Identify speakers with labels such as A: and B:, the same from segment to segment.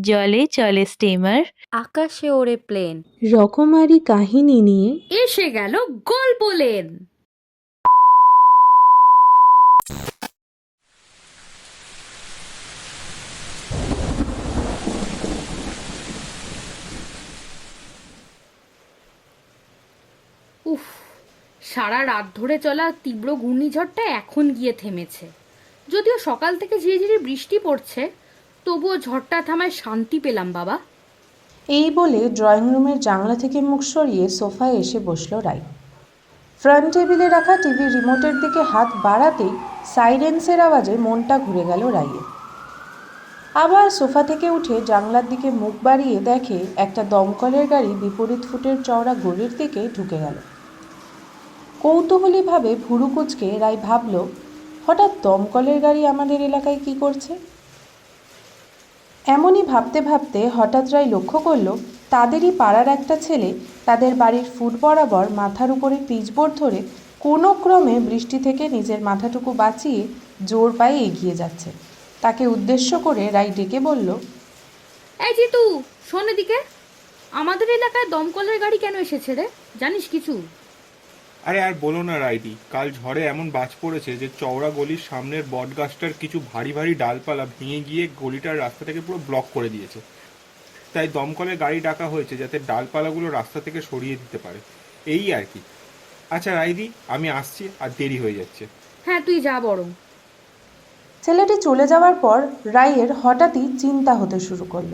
A: জলে চলে স্টিমার
B: আকাশে ওড়ে প্লেন
C: রকমারি কাহিনী নিয়ে
B: এসে গেল গল্প লেন। উফ সারা রাত ধরে চলা তীব্র ঘূর্ণিঝড়টা এখন গিয়ে থেমেছে। যদিও সকাল থেকে ঝিরিঝিরি বৃষ্টি পড়ছে তবুও ঝড়টা থামায় শান্তি পেলাম, বাবা।
C: এই বলে ড্রয়িং রুমের জানলা থেকে মুখ সরিয়ে সোফায় এসে বসল রাই। ফ্রন্ট টেবিলে রাখা টিভি রিমোটের দিকে হাত বাড়াতেই সাইরেন্সের আওয়াজে মনটা ঘুরে গেল রাইয়ের। আবার সোফা থেকে উঠে জানলার দিকে মুখ বাড়িয়ে দেখে একটা দমকলের গাড়ি বিপরীত ফুটের চওড়া গলির দিকে ঢুকে গেল। কৌতূহলীভাবে ভুরু কুচকে রাই ভাবল, হঠাৎ দমকলের গাড়ি আমাদের এলাকায় কি করছে? এমনই ভাবতে ভাবতে হঠাৎ রাই লক্ষ্য করল, তাদেরই পাড়ার একটা ছেলে তাদের বাড়ির ফুট বরাবর মাথার উপরে পিচবোর্ড ধরে কোনো ক্রমে বৃষ্টি থেকে নিজের মাথাটুকু বাঁচিয়ে জোর পায়ে এগিয়ে যাচ্ছে। তাকে উদ্দেশ্য করে রাই ডেকে বলল,
B: এই জিতু, শোন এদিকে। আমাদের এলাকায় দমকলের গাড়ি কেন এসেছে রে? জানিস কিছু?
D: আরে আর বলো না রাইডি কাল ঝড়ে এমন বাজ পড়েছে যে চওড়া গলির সামনের বটগাছটার কিছু ভারী ভারী ডালপালা ভেঙে গিয়ে গলিটার রাস্তা থেকে পুরো ব্লক করে দিয়েছে। তাই দমকলের গাড়ি ডাকা হয়েছে যাতে ডালপালাগুলো রাস্তা থেকে সরিয়ে দিতে পারে। এই আর কি। আচ্ছা রাইদি আমি আসছি আর দেরি হয়ে যাচ্ছে।
B: হ্যাঁ তুই যা বরং।
C: ছেলেটি চলে যাওয়ার পর রায়ের হঠাৎই চিন্তা হতে শুরু করল।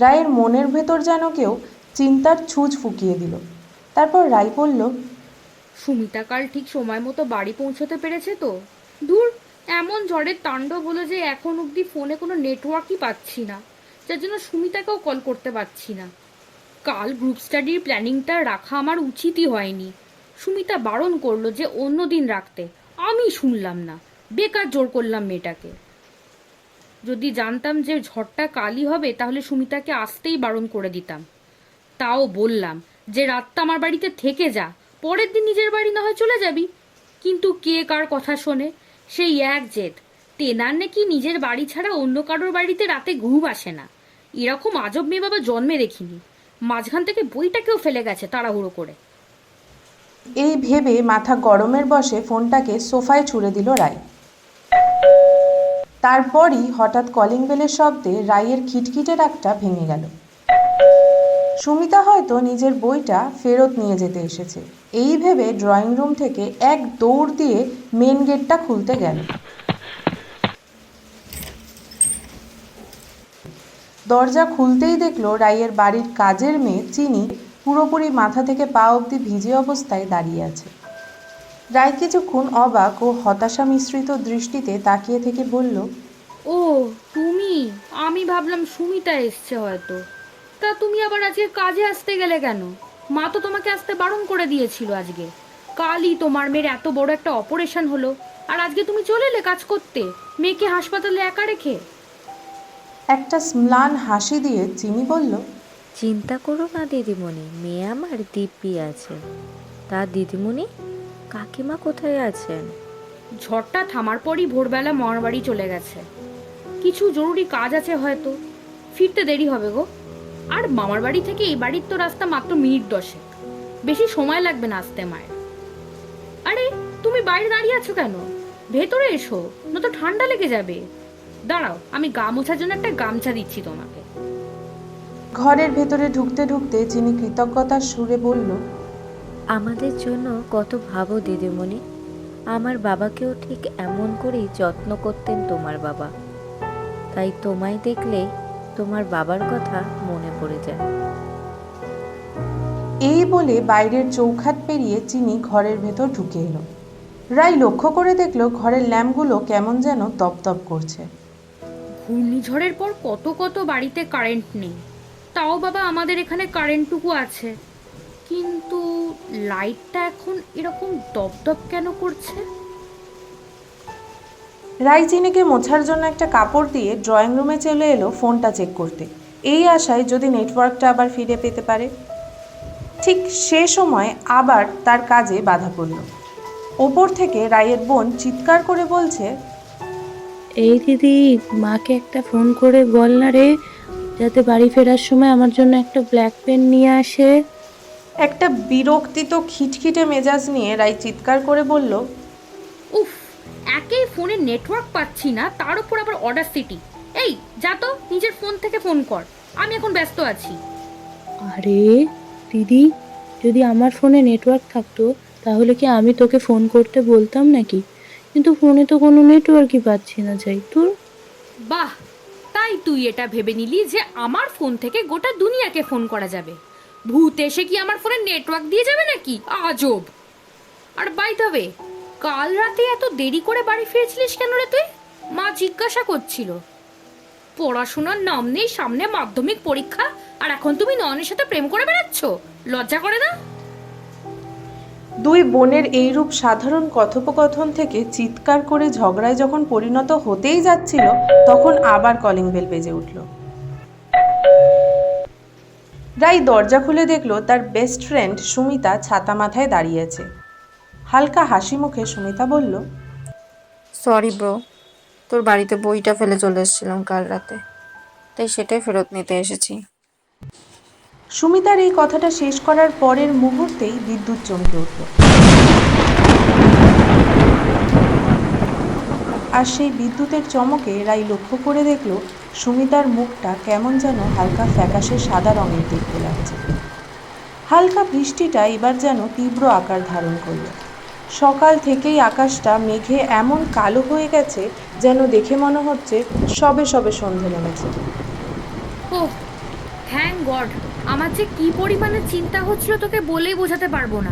C: রায়ের মনের ভেতর যেন কেউ চিন্তার ছুঁচ ফুকিয়ে দিল। তারপর রায় বলল
B: সুমিতা কাল ঠিক সময় মতো বাড়ি পৌঁছতে পেরেছে তো? দূর এমন ঝড়ের তাণ্ডব হলো যে এখন অবধি ফোনে কোনো নেটওয়ার্কই পাচ্ছি না। যার জন্য সুমিতাকেও কল করতে পারছি না। কাল গ্রুপ স্টাডির প্ল্যানিংটা রাখা আমার উচিতই হয়নি। সুমিতা বারণ করল যে অন্য দিন রাখতে। আমি শুনলাম না। বেকার জোর করলাম মেয়েটাকে। যদি জানতাম যে ঝড়টা কালই হবে, তাহলে সুমিতাকে আসতেই বারণ করে দিতাম। তাও বললাম যে, রাতটা আমার বাড়িতে থেকে যা। পরের দিন নিজের বাড়ি না হয় চলে যাবি। কিন্তু কে কার কথা শোনে? সেই এক জেদ। তেনার নাকি নিজের বাড়ি ছাড়া অন্য কারোর বাড়িতে রাতে ঘুম আসে না। এরকম আজব মেয়ে বাবা জন্মে দেখিনি। মাঝখান থেকে বইটাকেও ফেলে গেছে তাড়াহুড়ো করে।
C: এই ভেবে মাথা গরমের বসে ফোনটাকে সোফায় ছুঁড়ে দিল রায়। তারপরই হঠাৎ কলিং বেলের শব্দে রায়ের খিটখিটে ডাকটা ভেঙে গেল। সুমিতা হয়তো নিজের বইটা ফেরত নিয়ে যেতে এসেছে। এই ভেবে ড্রয়িং রুম থেকে এক দৌড় দিয়ে মেন গেটটা খুলতে গেল। দরজা খুলতেই দেখল রাইয়ের বাড়ির কাজের মেয়ে চিনি পুরোপুরি মাথা থেকে পা অবধি ভিজে অবস্থায় দাঁড়িয়ে আছে। রায় কিছুক্ষণ অবাক ও হতাশা মিশ্রিত দৃষ্টিতে তাকিয়ে থেকে বলল,
B: ও, তুমি? আমি ভাবলাম সুমিতা এসছে হয়তো। তা তুমি আবার আজকে কাজে আসতে গেলে কেন? মা তো তোমাকে আসতে বারণ করে দিয়েছিল আজকে। কালই তোমার মেয়ের এত বড় একটা অপারেশন হলো। আর আজকে তুমি চলে এলে কাজ করতে। মেয়েকে হাসপাতালে একা রেখে।
C: একটা স্ম্লান হাসি দিয়ে চিনি বলল
E: চিন্তা করো না দিদিমণি। মেয়ে আমার দিব্যি আছে। তা দিদিমণি কাকিমা কোথায় আছেন?
B: ঝড়টা থামার পরই ভোরবেলা মামার বাড়ি চলে গেছে। কিছু জরুরি কাজ আছে হয়তো। ফিরতে দেরি হবে গো। আর মামার বাড়ি থেকে এই বাড়ির তো রাস্তা মাত্র মিনিট দশেক। বেশি সময় লাগবে না আসতে মায়ের। আরে তুমি বাইরে দাঁড়িয়ে আছো কেন? ভেতরে এসো নয়তো ঠান্ডা লেগে যাবে। দাঁড়াও আমি গা মোছার জন্য একটা গামছা দিচ্ছি তোমাকে।
C: ঘরের ভেতরে ঢুকতে ঢুকতে যিনি কৃতজ্ঞতার সুরে বলল
E: আমাদের জন্য কত ভাবো দিদিমণি আমার বাবাকেও ঠিক এমন করেই যত্ন করতেন তোমার বাবা। তাই তোমায় দেখলেই তোমার বাবার কথা মনে পড়ে যায়।
C: এই বলে বাইরের চৌখাট পেরিয়ে চিনি ঘরের ভেতর ঢুকে এলো। রাই লক্ষ্য করে দেখল ঘরের ল্যাম্পগুলো কেমন যেন তপতপ করছে।
B: ঘূর্ণিঝড়ের পর কত কত বাড়িতে কারেন্ট নেই। তাও বাবা আমাদের এখানে কারেন্টটুকু আছে। কিন্তু লাইটটা এখন এরকম দপদপ কেন করছে?
C: রাই চিনিকে মোছার জন্য একটা কাপড় দিয়ে ড্রয়িং রুমে চলে এলো ফোনটা চেক করতে। এই আশায় যদি নেটওয়ার্কটা আবার ফিরে পেতে পারে। ঠিক সে সময় আবার তার কাজে বাধা পড়ল। ওপর থেকে রায়ের বোন চিৎকার করে বলছে
F: এই দিদি মাকে একটা ফোন করে বল না রে
A: যাতে বাড়ি ফেরার সময় আমার জন্য একটা ব্ল্যাক পেন নিয়ে আসে।
C: একটা বিরক্তিত খিটখিটে মেজাজ নিয়ে রায় চিৎকার করে বলল
B: একেই ফোনে নেটওয়ার্ক পাচ্ছি না তার উপর আবার অর্ডার সিটি এই যা তো নিজের ফোন থেকে ফোন কর আমি এখন ব্যস্ত আছি।
A: আরে দিদি যদি আমার ফোনে নেটওয়ার্ক থাকতো তাহলে কি আমি তোকে ফোন করতে বলতাম নাকি? কিন্তু ফোনে তো কোনো নেটওয়ার্কই পাচ্ছি না যাই তোর
B: বাহ তাই তুই এটা ভেবে নিলি যে আমার ফোন থেকে গোটা দুনিয়াকে ফোন করা যাবে। ভূত এসে কি আমার ফোনে নেটওয়ার্ক দিয়ে যাবে নাকি? আজব। আর বাই তবে কাল রাতে এত দেরি করে বাড়ি ফিরেছিলিস কেন রে তুই? মা জিজ্ঞাসা করছিল। পড়াশোনার নাম নেই, সামনে মাধ্যমিক পরীক্ষা, আর এখন তুমি নয়নের সাথে প্রেম করে বেড়াচ্ছ? লজ্জা করে না?
C: দুই বোনের এইরূপ সাধারণ কথোপকথন থেকে চিৎকার করে ঝগড়ায় যখন পরিণত হতেই যাচ্ছিল, তখন আবার কলিং বেল বেজে উঠল। রাই দরজা খুলে দেখল, তার বেস্ট ফ্রেন্ড সুমিতা ছাতা মাথায় দাঁড়িয়েছে হালকা হাসি মুখে সুমিতা বলল
F: সরি ব্রো তোর বাড়িতে বইটা ফেলে চলে এসেছিলাম কাল রাতে তাই সেটাই ফেরত নিতে এসেছি।
C: সুমিতার এই কথাটা শেষ করার পরের মুহূর্তেই বিদ্যুৎ চমকে উঠল। আর সেই বিদ্যুতের চমকে রাই লক্ষ্য করে দেখল সুমিতার মুখটা কেমন যেন হালকা ফ্যাকাশে সাদা রঙের দেখতে লাগছে। হালকা বৃষ্টিটা এবার যেন তীব্র আকার ধারণ করল। সকাল থেকেই আকাশটা, মেঘে এমন কালো হয়ে গেছে যেন দেখে মনে হচ্ছে সবে সবে সন্ধে নেমেছে।
B: ও থ্যাংক গড আমার যে কি পরিমাণে চিন্তা হচ্ছিল তোকে বলেই বোঝাতে পারব না।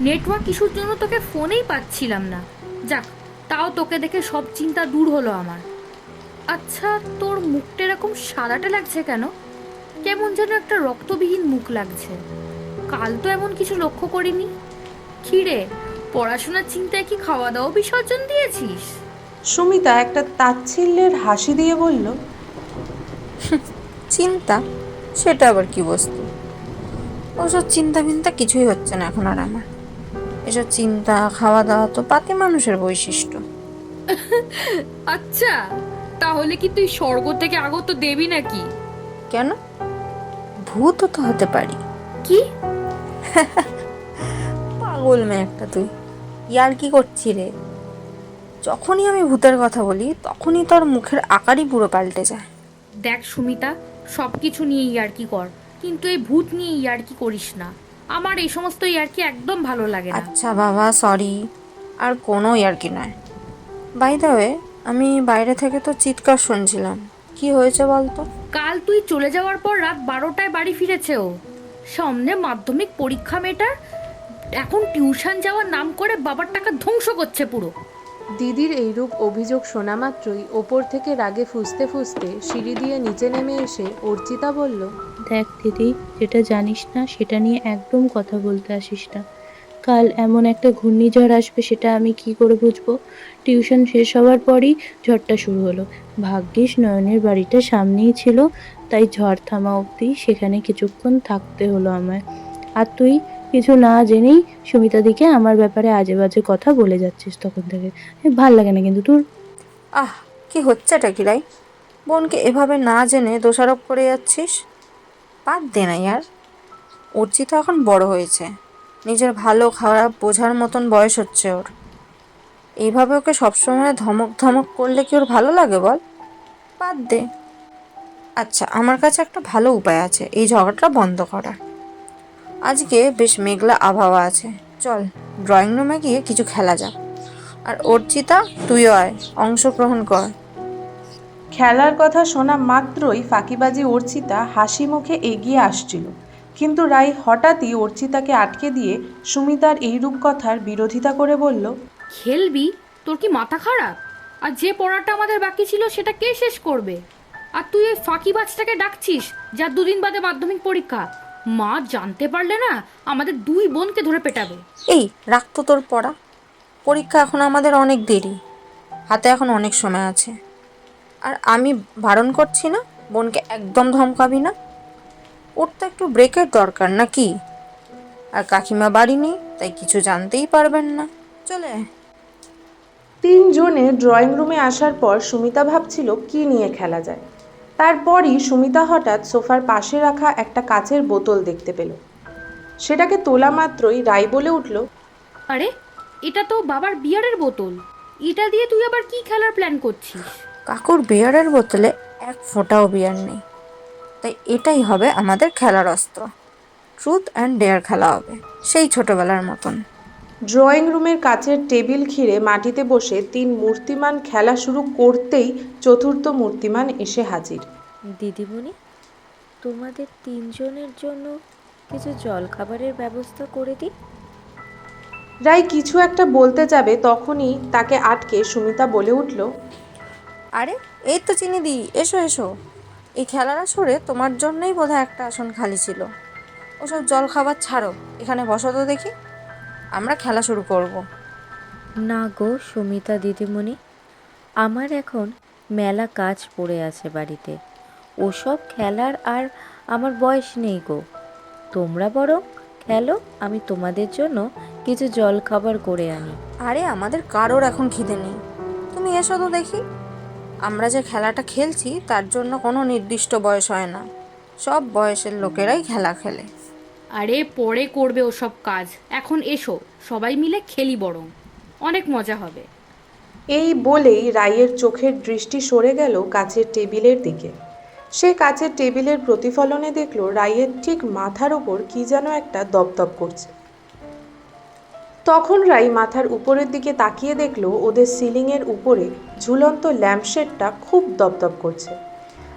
B: নেটওয়ার্ক ইস্যুর জন্য তোকে ফোনেই পাচ্ছিলাম না। যাক, তাও তোকে দেখে সব চিন্তা দূর হলো আমার। আচ্ছা তোর মুখটা এরকম সাদাটে লাগছে কেন? কেমন যেন একটা রক্তবিহীন মুখ লাগছে। কাল তো এমন কিছু লক্ষ্য করিনি। খিরে পড়াশোনার চিন্তায় কি খাওয়া দাওয়া বিসর্জন দিয়েছিস?
C: সুমিতা একটা তাচ্ছিল্যের হাসি দিয়ে বলল
F: চিন্তা? সেটা আবার কি বস্তু? ওসব চিন্তা ফিন্তা কিছুই হচ্ছে না এখন আর আমার। এসব চিন্তা খাওয়া দাওয়া তো পাতি মানুষের বৈশিষ্ট্য।
B: আচ্ছা তাহলে কি তুই স্বর্গ থেকে আগত দেবী নাকি?
F: কেন? ভূতও তো হতে পারি।
B: কি?
F: পাগল মেয়ে একটা তুই। ইয়ার কি করছি রে? যখনই আমি ভূতের কথা বলি তখনই তোর মুখের আকারই পুরো পাল্টে যায়।
B: দেখ সুমিতা সব কিছু নিয়ে ইয়ার্কি কর। কিন্তু এই ভূত নিয়ে ইয়ার্কি করিস না? আমার এই সমস্ত ইয়ার্কি একদম ভালো লাগে না।
F: আচ্ছা বাবা সরি আর কোনো ইয়ার্কি নয়। বাই দ্য ওয়ে আমি বাইরে থেকে তো চিৎকার শুনছিলাম। কি হয়েছে বলতো?
B: কাল তুই চলে যাওয়ার পর রাত বারোটায় বাড়ি ফিরেছে ও। সামনে মাধ্যমিক পরীক্ষা মেয়েটার এখন টিউশন যাওয়ার নাম করে বাবার টাকা ধ্বংস করছে পুরো।
C: দিদির এইরূপ অভিযোগ শোনা মাত্রই ওপর থেকে রাগে ফুসতে ফুসতে সিঁড়ি দিয়ে নিচে নেমে এসে অর্চিতা বলল
A: দেখ দিদি যেটা জানিস না সেটা নিয়ে একদম কথা বলতে আসিস না। কাল এমন একটা ঘূর্ণিঝড় আসবে সেটা আমি কি করে বুঝব? টিউশন শেষ হওয়ার পরই ঝড়টা শুরু হলো। ভাগ্যিস নয়নের বাড়িটা সামনেই ছিল তাই ঝড় থামা অবধি সেখানে কিছুক্ষণ থাকতে হলো আমায়। আর তুই কিছু না জেনেই সুমিতা দিকে আমার ব্যাপারে আজে বাজে কথা বলে যাচ্ছিস তখন থেকে। ভালো লাগে না কিন্তু তোর।
F: আহ, কি হচ্ছেটা কি রাই বোনকে এভাবে না জেনে দোষারোপ করে যাচ্ছিস? বাদ দে না ইয়ার। অর্চিত এখন বড় হয়েছে। নিজের ভালো খারাপ বোঝার মতন বয়স হচ্ছে ওর। এইভাবে ওকে সবসময় ধমক ধমক করলে কি ওর ভালো লাগে বল? বাদ দে। আচ্ছা আমার কাছে একটা ভালো উপায় আছে। এই ঝগড়াটা বন্ধ করার। আজকে বেশ মেঘলা আবহাওয়া আছে। চল ড্রয়িং রুমে গিয়ে কিছু খেলা যাক। আর অর্চিতা তুইও আয় অংশগ্রহণ কর।
C: খেলার কথা শোনা মাত্রই ফাঁকিবাজি অর্চিতা হাসি মুখে এগিয়ে আসছিল। কিন্তু রাই হঠাৎই অর্চিতাকে আটকে দিয়ে সুমিতার এইরূপ কথার বিরোধিতা করে বলল
B: খেলবি? তোর কি মাথা খারাপ? আর যে পড়াটা আমাদের বাকি ছিল সেটা কে শেষ করবে? আর তুই এই ফাঁকি বাজটাকে ডাকছিস যার দুদিন বাদে মাধ্যমিক পরীক্ষা? মা জানতে পারলে না আমাদের দুই বোনকে ধরে পেটাবে।
F: এই রাখতো তোর পড়া। পরীক্ষা এখন আমাদের অনেক দেরি। হাতে এখন অনেক সময় আছে। আর আমি বারণ করছি না? বোনকে একদম ধমকাবি না? ওর তো একটু ব্রেকের দরকার নাকি? আর কাকিমা বাড়ি নেই তাই কিছু জানতেই পারবেন না। চলে
C: তিনজনে ড্রয়িং রুমে আসার পর সুমিতা ভাবছিল কি নিয়ে খেলা যায়। তারপরই সুমিতা হঠাৎ সোফার পাশে রাখা একটা কাচের বোতল দেখতে পেল। সেটাকে তোলা মাত্রই রাই বলে উঠল
B: আরে এটা তো বাবার বিয়ারের বোতল। এটা দিয়ে তুই আবার কি খেলার প্ল্যান করছিস?
F: কাকুর বিয়ারের বোতলে এক ফোঁটাও বিয়ার নেই। তাই এটাই হবে আমাদের খেলার অস্ত্র। ট্রুথ অ্যান্ড ডেয়ার খেলা হবে সেই ছোটবেলার মতন।
C: ড্রয়িং রুমের কাচের টেবিল ঘিরে মাটিতে বসে তিন মূর্তিমান খেলা শুরু করতেই চতুর্থ মূর্তিমান এসে হাজির।
E: দিদিমণি তোমাদের তিনজনের জন্য কিছু জলখাবারের ব্যবস্থা করে দিই?
C: রাই কিছু একটা বলতে যাবে তখনই তাকে আটকে সুমিতা বলে উঠল
F: আরে এই তো চিনি দি এসো এসো। এই খেলার আসরে তোমার জন্যই বোধহয় একটা আসন খালি ছিল। ওসব জল খাবার ছাড়ো এখানে বসো তো দেখি। আমরা খেলা শুরু করব।
E: না গো সুমিতা দিদিমণি আমার এখন মেলা কাজ পড়ে আছে বাড়িতে। ওসব খেলার আর আমার বয়স নেই গো। তোমরা বরং খেলো আমি তোমাদের জন্য কিছু জল খাবার করে আনি।
F: আরে আমাদের কারোর এখন খিদে নেই। তুমি এসো তো দেখি। আমরা যে খেলাটা খেলছি তার জন্য কোনো নির্দিষ্ট বয়স হয় না। সব বয়সের লোকেরাই খেলা খেলে।
B: আরে, পরে করবে ওসব কাজ। এখন এসো, সবাই মিলে খেলি বরং। অনেক মজা হবে।
C: এই বলেই রাইয়ের চোখের দৃষ্টি সরে গেল কাছের টেবিলের দিকে। সে কাচের টেবিলের প্রতিফলনে দেখল রাইয়ের ঠিক মাথার ওপর কি যেন একটা দপদপ করছে। তখন রাই মাথার উপরের দিকে তাকিয়ে দেখল ওদের সিলিংয়ের উপরে ঝুলন্ত ল্যাম্পশেডটা খুব দপদপ করছে।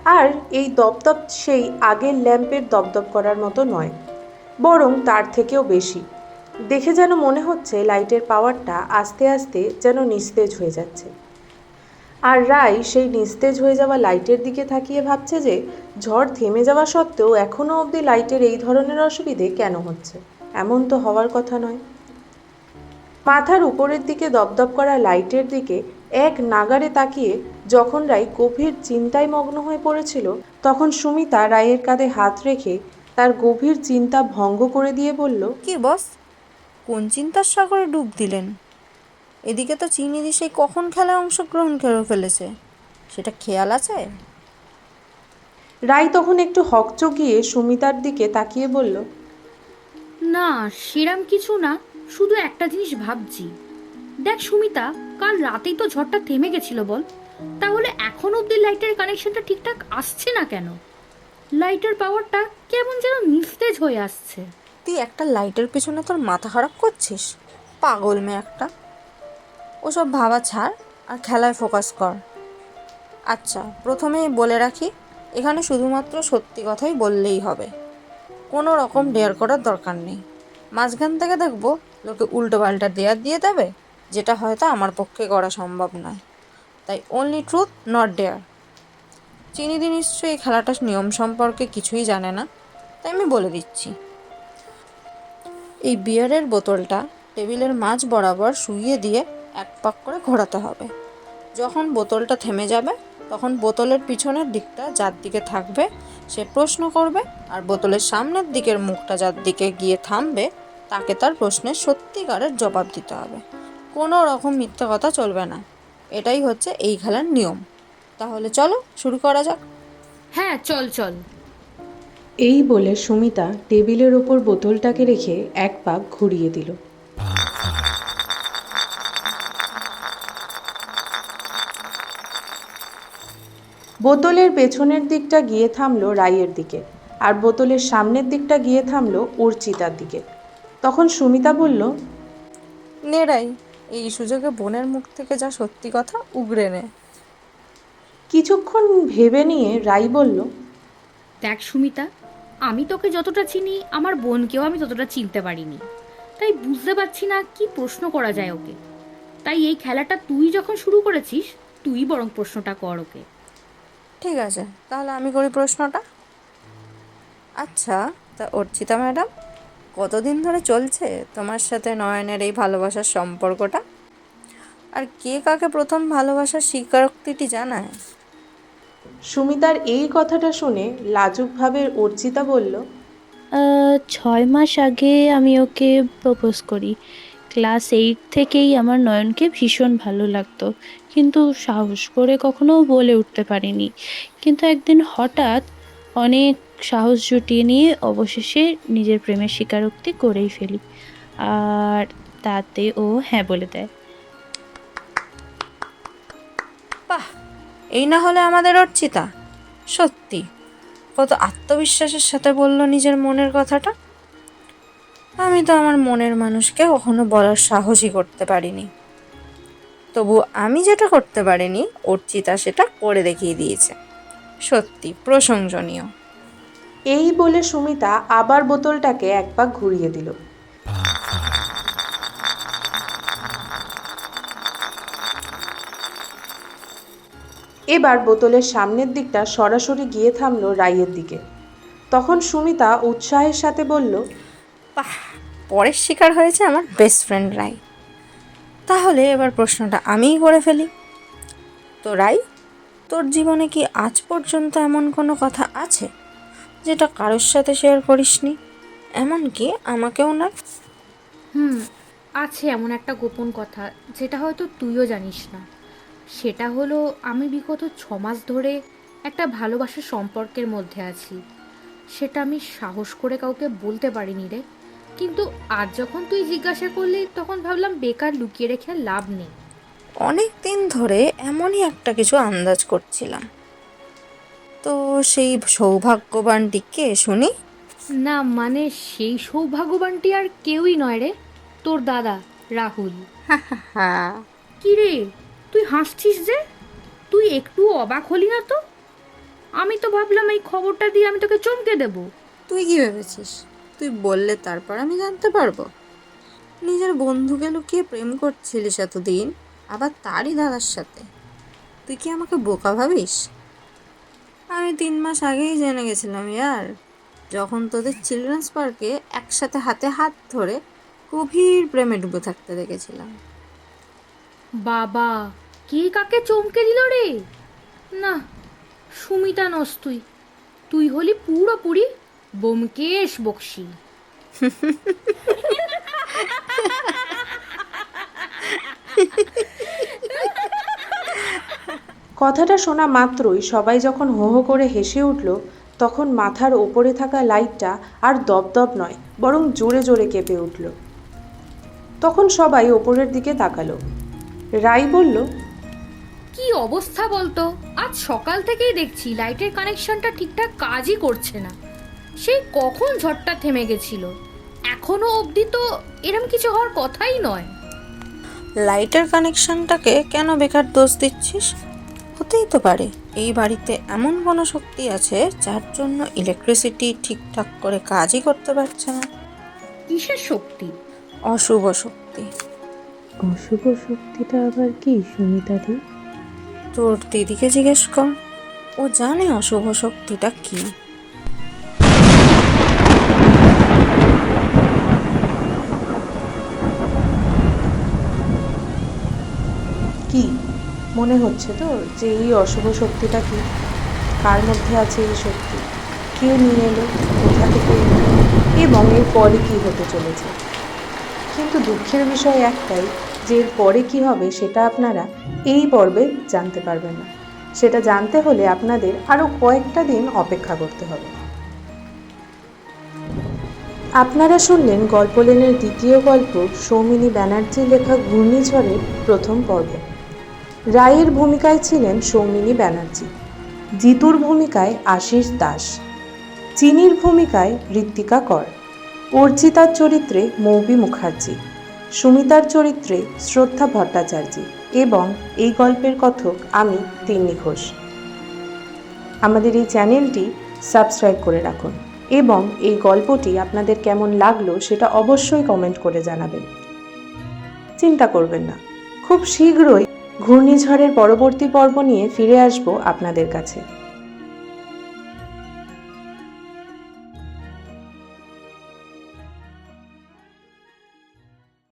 C: আর এই দপদপ সেই আগের ল্যাম্পের দপদপ করার মতো নয়। বরং তার থেকেও বেশি। দেখে যেন মনে হচ্ছে লাইটের পাওয়ারটা আস্তে আস্তে যেন নিস্তেজ হয়ে যাচ্ছে। আর রাই সেই নিস্তেজ হয়ে যাওয়া লাইটের দিকে তাকিয়ে ভাবছে যে, ঝড় থেমে যাওয়া সত্ত্বেও এখনও অবধি লাইটের এই ধরনের অসুবিধে কেন হচ্ছে? এমন তো হওয়ার কথা নয়। মাথার উপরের দিকে দপদপ করা লাইটের দিকে এক নাগারে তাকিয়ে যখন রাই গভীর চিন্তায় মগ্ন হয়ে পড়েছিল, তখন সুমিতা রায়ের কাঁধে হাত রেখে তার গভীর চিন্তা ভঙ্গ করে দিয়ে বলল
F: কি বস? কোন চিন্তার সাগরে ডুব দিলেন? এদিকে তো চিনি দি সেই কখন খেলায় অংশগ্রহণ করে ফেলেছে? সেটা খেয়াল আছে?
C: রাই তখন একটু হকচকিয়ে সুমিতার দিকে তাকিয়ে বলল
B: না সেরাম কিছু না শুধু একটা জিনিস ভাবছি। দেখ সুমিতা কাল রাতেই তো ঝড়টা থেমে গেছিল বল। তাহলে এখন অবধি লাইটের কানেকশনটা ঠিকঠাক আসছে না কেন? লাইটের পাওয়ারটা কেমন যেন নিস্তেজ হয়ে আসছে।
F: তুই একটা লাইটের পেছনে তোর মাথা খারাপ করছিস? পাগল মেয়ে একটা। ওসব ভাবা ছাড় আর খেলায় ফোকাস কর। আচ্ছা প্রথমেই বলে রাখি, এখানে শুধুমাত্র সত্যি কথাই বললেই হবে। কোনো রকম ডেয়ার করার দরকার নেই। মাঝখান থেকে দেখব লোকে উল্টো পাল্টা ডেয়ার দিয়ে দেবে, যেটা হয়তো আমার পক্ষে করা সম্ভব নয়। তাই অনলি ট্রুথ নট ডেয়ার চিনিদি নিশ্চয়ই এই খেলাটার নিয়ম সম্পর্কে কিছুই জানে না, তাই আমি বলে দিচ্ছি। এই বিয়ারের বোতলটা টেবিলের মাঝ বরাবর শুইয়ে দিয়ে এক পাক করে ঘোরাতে হবে। যখন বোতলটা থেমে যাবে, তখন বোতলের পিছনের দিকটা যার দিকে থাকবে, সে প্রশ্ন করবে আর বোতলের সামনের দিকের মুখটা যার দিকে গিয়ে থামবে, তাকে তার প্রশ্নের সত্যিকারের জবাব দিতে হবে। কোনো রকম মিথ্যা কথা চলবে না। এটাই হচ্ছে এই খেলার নিয়ম। তাহলে চলো শুরু করা যাক।
B: হ্যাঁ চল চল।
C: এই বলে সুমিতা টেবিলের ওপর বোতলটাকে রেখে এক পাক ঘুরিয়ে দিল। বোতলের পেছনের দিকটা গিয়ে থামলো রাইয়ের দিকে আর বোতলের সামনের দিকটা গিয়ে থামলো অর্চিতার দিকে। তখন সুমিতা বলল
F: নেরাই এই সুযোগে বোনের মুখ থেকে যা সত্যি কথা উগড়ে নে।
C: কিছুক্ষণ ভেবে নিয়ে রাই বলল
B: দেখ সুমিতা আমি তোকে যতটা চিনি আমার বোনকেও আমি ততটা চিনতে পারিনি। তাই বুঝতে পারছি না কি প্রশ্ন করা যায় ওকে। তাই এই খেলাটা তুই যখন শুরু করেছিস তুই বরং প্রশ্নটা কর ওকে।
F: ঠিক আছে তাহলে আমি করি প্রশ্নটা? আচ্ছা তা অর্চিতা ম্যাডাম কতদিন ধরে চলছে তোমার সাথে নয়নের এই ভালোবাসার সম্পর্কটা? আর কে কাকে প্রথম ভালোবাসার স্বীকারোক্তিটি জানায়?
C: সুমিতার এই কথাটা শুনে লাজুকভাবে অর্চিতা বলল
A: ছয় মাস আগে আমি ওকে প্রপোজ করি। ক্লাস এইট থেকেই আমার নয়নকে ভীষণ ভালো লাগতো কিন্তু সাহস করে কখনো বলে উঠতে পারিনি। কিন্তু একদিন হঠাৎ অনেক সাহস জুটিয়ে নিয়ে অবশেষে নিজের প্রেমের স্বীকারোক্তি করেই ফেলি। আর তাতে ও হ্যাঁ বলে দেয়।
F: বাহ! এই না হলে আমাদের অর্চিতা। সত্যি কত আত্মবিশ্বাসের সাথে বলল নিজের মনের কথাটা। আমি তো আমার মনের মানুষকে কখনো বলার সাহসই করতে পারিনি। তবু আমি যেটা করতে পারিনি, অর্চিতা সেটা করে দেখিয়ে দিয়েছে। সত্যি, প্রশংসনীয়।
C: এই বলে সুমিতা আবার বোতলটাকে এক পাক ঘুরিয়ে দিল। এবার বোতলের সামনের দিকটা সরাসরি গিয়ে থামলো রাইয়ের দিকে। তখন সুমিতা উৎসাহের সাথে বলল
F: বাহ পরের শিকার হয়েছে আমার বেস্ট ফ্রেন্ড রাই। তাহলে এবার প্রশ্নটা আমিই করে ফেলি। তো রাই তোর জীবনে কি আজ পর্যন্ত এমন কোনো কথা আছে যেটা কারোর সাথে শেয়ার করিসনি? এমনকি আমাকেও না?
B: হুম আছে এমন একটা গোপন কথা যেটা হয়তো তুইও জানিস না। সেটা হলো আমি বিগত ছ মাস ধরে একটা ভালোবাসার সম্পর্কের মধ্যে আছি। সেটা আমি সাহস করে কাউকে বলতে পারিনি রে। কিন্তু আজ যখন তুই জিজ্ঞাসা করলি তখন ভাবলাম বেকার লুকিয়ে রেখে আর লাভ নেই।
F: অনেক দিন ধরে এমনই একটা কিছু আন্দাজ করছিলাম। তো সেই সৌভাগ্যবানটিকে শুনি?
B: না মানে সেই সৌভাগ্যবানটি আর কেউই নয় রে। তোর দাদা রাহুল।
F: হ্যাঁ
B: কি রে? তুই হাসছিস যে? তুই একটু অবাক হলি না তো? আমি তো ভাবলাম এই খবরটা দিয়ে আমি তোকে চমকে দেব।
F: তুই কি ভেবেছিস? তুই বললে তারপর আমি জানতে পারব। নিজের বন্ধুকে লুকিয়ে প্রেম করছিলিস এতদিন, আবার তারই দাদার সাথে। তুই কি আমাকে বোকা ভাবিস? আমি তিন মাস আগেই জেনে গেছিলাম ইয়ার। যখন তোদের চিলড্রেন্স পার্কে একসাথে হাতে হাত ধরে গভীর প্রেমে ডুবে থাকতে দেখেছিলাম।
B: বাবা, কে কাকে চমকে দিল রে? না, সুমিতা নস তুই। তুই হলি পুরোপুরি বোমকেশ বক্সি।
C: কথাটা শোনা মাত্রই সবাই যখন হো হো করে হেসে উঠল, তখন মাথার ওপরে থাকা লাইটটা আর দপদপ নয়, বরং জোরে জোরে কেঁপে উঠল। তখন সবাই ওপরের দিকে তাকালো। রাই বলল
B: কি অবস্থা বলতো? আজ সকাল থেকেই দেখছি লাইটের কানেকশনটা ঠিকঠাক কাজই করছে না। সেই কখন ঝড়টা থেমে গেছিল? এখনও অবধি তো এরম কিছু হওয়ার কথাই নয়।
F: লাইটের কানেকশনটাকে কেন বেকার দোষ দিচ্ছিস? হতেই তো পারে এই বাড়িতে এমন কোনো শক্তি আছে যার জন্য ইলেকট্রিসিটি ঠিকঠাক করে কাজই করতে পারছে না।
B: কিসের শক্তি?
F: অশুভ শক্তি।
A: অশুভ শক্তিটা আবার কি সুমিতাদি?
F: তোর দিদিকে জিজ্ঞেস কর। ও জানে অশুভ শক্তিটা কি।
C: কি? মনে হচ্ছে তো যে এই অশুভ শক্তিটা কি? কার মধ্যে আছে এই শক্তি? কে নিয়ে এলো কোথা থেকে? এবং এর পরে কী হতে চলেছে? কিন্তু দুঃখের বিষয় একটাই যে পরে কী হবে সেটা আপনারা এই পর্বে জানতে পারবেন না। সেটা জানতে হলে আপনাদের আরও কয়েকটা দিন অপেক্ষা করতে হবে। আপনারা শুনলেন গল্পলেনের দ্বিতীয় গল্প সৌমিনী ব্যানার্জির লেখা ঘূর্ণিঝড়ের প্রথম পর্ব। রায়ের ভূমিকায় ছিলেন সৌমিনী ব্যানার্জি, জিতুর ভূমিকায় আশিস দাস, চিনির ভূমিকায় ঋত্বিকা কর, অর্চিতার চরিত্রে মৌবি মুখার্জি সুমিতার চরিত্রে শ্রদ্ধা ভট্টাচার্য এবং এই গল্পের কথক আমি তিন্নি ঘোষ। আমাদের এই চ্যানেলটি সাবস্ক্রাইব করে রাখুন এবং এই গল্পটি আপনাদের কেমন লাগল সেটা অবশ্যই কমেন্ট করে জানাবেন। চিন্তা করবেন না, খুব শীঘ্রই ঘূর্ণিঝড়ের পরবর্তী পর্ব নিয়ে ফিরে আসব আপনাদের কাছে।